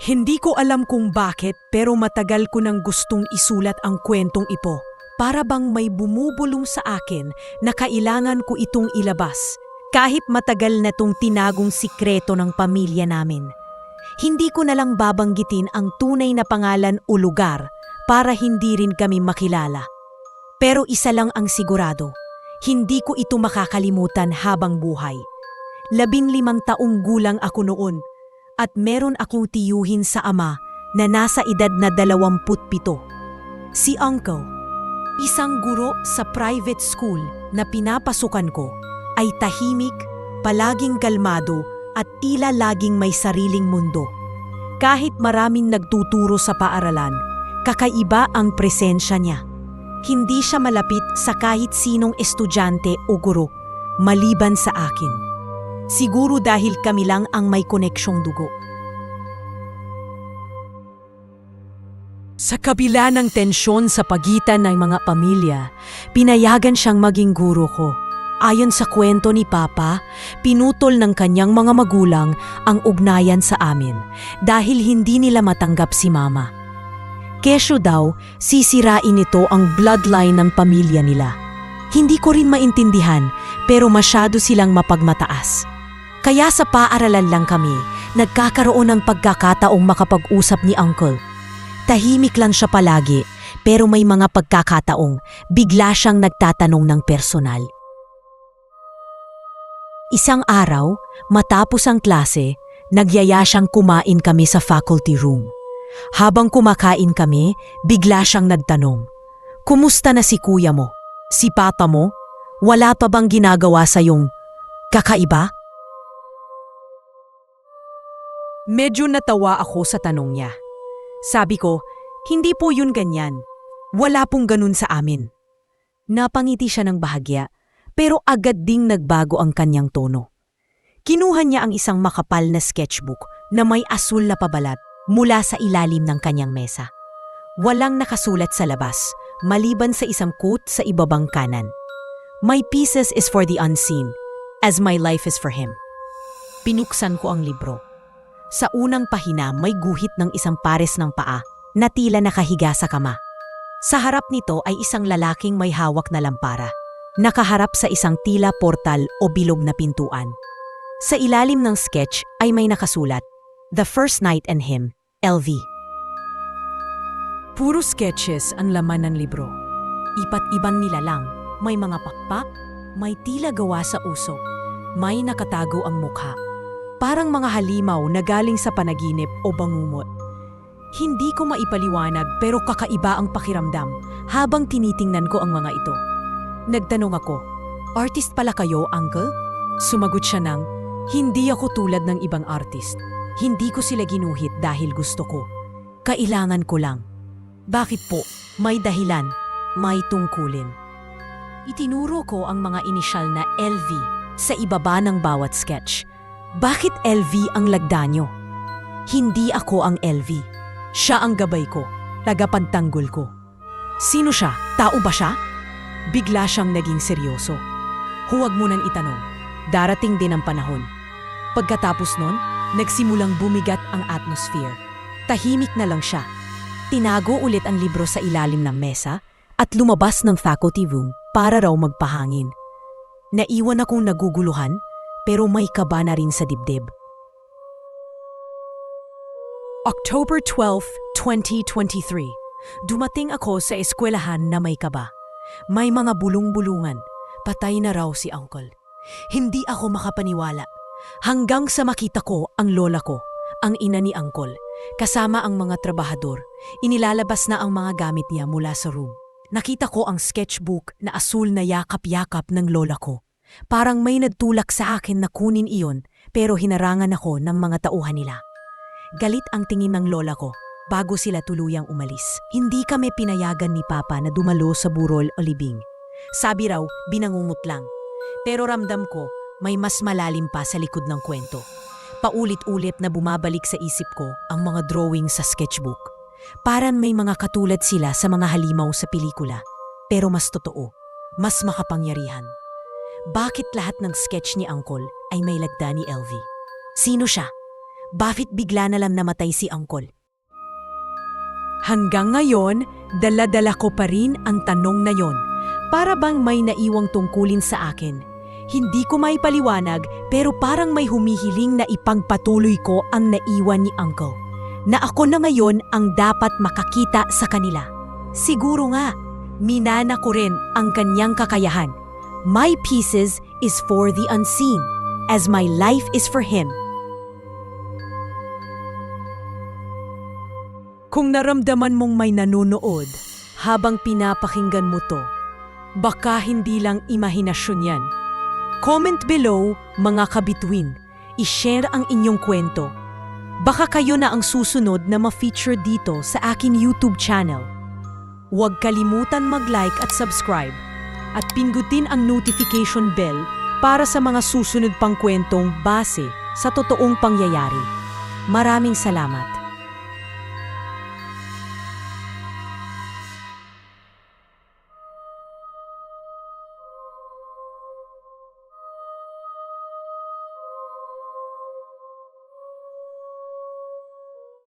Hindi ko alam kung bakit pero matagal ko nang gustong isulat ang kwentong ipo. Para bang may bumubulong sa akin na kailangan ko itong ilabas. Kahit matagal na tong tinagong sikreto ng pamilya namin. Hindi ko na lang babanggitin ang tunay na pangalan o lugar para hindi rin kami makilala. Pero isa lang ang sigurado, hindi ko ito makakalimutan habang buhay. Labing limang taong gulang ako noon at meron akong tiyuhin sa ama na nasa edad na dalawamput pito. Si Uncle, isang guro sa private school na pinapasukan ko, ay tahimik, palaging kalmado at tila laging may sariling mundo. Kahit maraming nagtuturo sa paaralan, kakaiba ang presensya niya. Hindi siya malapit sa kahit sinong estudyante o guro, maliban sa akin. Siguro dahil kami lang ang may koneksyong dugo. Sa kabila ng tensyon sa pagitan ng mga pamilya, pinayagan siyang maging guro ko. Ayon sa kwento ni Papa, pinutol ng kanyang mga magulang ang ugnayan sa amin dahil hindi nila matanggap si Mama. Kesyo daw, sisirain ito ang bloodline ng pamilya nila. Hindi ko rin maintindihan pero masyado silang mapagmataas. Kaya sa paaralan lang kami, nagkakaroon ng pagkakataong makapag-usap ni Uncle. Tahimik lang siya palagi, pero may mga pagkakataong bigla siyang nagtatanong ng personal. Isang araw, matapos ang klase, nagyaya siyang kumain kami sa faculty room. Habang kumakain kami, bigla siyang nagtanong, Kumusta na si kuya mo? Si papa mo? Wala pa bang ginagawa sa yung kakaiba? Medyo natawa ako sa tanong niya. Sabi ko, hindi po yun ganyan. Wala pong ganun sa amin. Napangiti siya ng bahagya, pero agad ding nagbago ang kanyang tono. Kinuha niya ang isang makapal na sketchbook na may asul na pabalat mula sa ilalim ng kanyang mesa. Walang nakasulat sa labas, maliban sa isang quote sa ibabang kanan. My pieces is for the unseen, as my life is for him. Pinuksan ko ang libro. Sa unang pahina may guhit ng isang pares ng paa na tila nakahiga sa kama. Sa harap nito ay isang lalaking may hawak na lampara, nakaharap sa isang tila portal o bilog na pintuan. Sa ilalim ng sketch ay may nakasulat, The First Night and Him, LV. Puro sketches ang laman ng libro. Ipat ibang nilalang, may mga pakpak, may tila gawa sa usok, may nakatago ang mukha. Parang mga halimaw na galing sa panaginip o bangumot. Hindi ko maipaliwanag pero kakaiba ang pakiramdam habang tinitingnan ko ang mga ito. Nagtanong ako, Artist pala kayo, uncle? Sumagot siya ng, Hindi ako tulad ng ibang artist. Hindi ko sila ginuhit dahil gusto ko. Kailangan ko lang. Bakit po? May dahilan. May tungkulin. Itinuro ko ang mga inisyal na LV sa ibaba ng bawat sketch. Bakit LV ang lagda nyo? Hindi ako ang LV. Siya ang gabay ko, tagapagtanggol ko. Sino siya? Tao ba siya? Bigla siyang naging seryoso. Huwag mo nang itanong. Darating din ang panahon. Pagkatapos nun, nagsimulang bumigat ang atmosphere. Tahimik na lang siya. Tinago ulit ang libro sa ilalim ng mesa at lumabas ng faculty room para raw magpahangin. Naiwan akong naguguluhan pero may kaba na rin sa dibdib. October 12, 2023. Dumating ako sa eskwelahan na may kaba. May mga bulong-bulungan. Patay na raw si Uncle. Hindi ako makapaniwala. Hanggang sa makita ko ang lola ko, ang ina ni Uncle, kasama ang mga trabahador. Inilalabas na ang mga gamit niya mula sa room. Nakita ko ang sketchbook na asul na yakap-yakap ng lola ko. Parang may nagtulak sa akin na kunin iyon pero hinarangan ako ng mga tauhan nila. Galit ang tingin ng lola ko bago sila tuluyang umalis. Hindi kami pinayagan ni Papa na dumalo sa burol o libing. Sabi raw, binangungot lang. Pero ramdam ko, may mas malalim pa sa likod ng kwento. Paulit-ulit na bumabalik sa isip ko ang mga drawing sa sketchbook. Parang may mga katulad sila sa mga halimaw sa pelikula. Pero mas totoo, mas makapangyarihan. Bakit lahat ng sketch ni Uncle ay may lagda ni LV? Sino siya? bakit bigla na lang namatay si Uncle? Hanggang ngayon, dala-dala ko pa rin ang tanong na yon. Para bang may naiwang tungkulin sa akin. Hindi ko may paliwanag pero parang may humihiling na ipagpatuloy ko ang naiwan ni Uncle. Na ako na ngayon ang dapat makakita sa kanila. Siguro nga, minana ko rin ang kanyang kakayahan. My pieces is for the unseen, as my life is for him. Kung naramdaman mong may nanonood habang pinapakinggan mo to, baka hindi lang imahinasyon yan. Comment below, mga kabituin. I-share ang inyong kwento. Baka kayo na ang susunod na ma-feature dito sa akin YouTube channel. Huwag kalimutan mag-like at subscribe at pindutin ang notification bell para sa mga susunod pang kwentong base sa totoong pangyayari. Maraming salamat.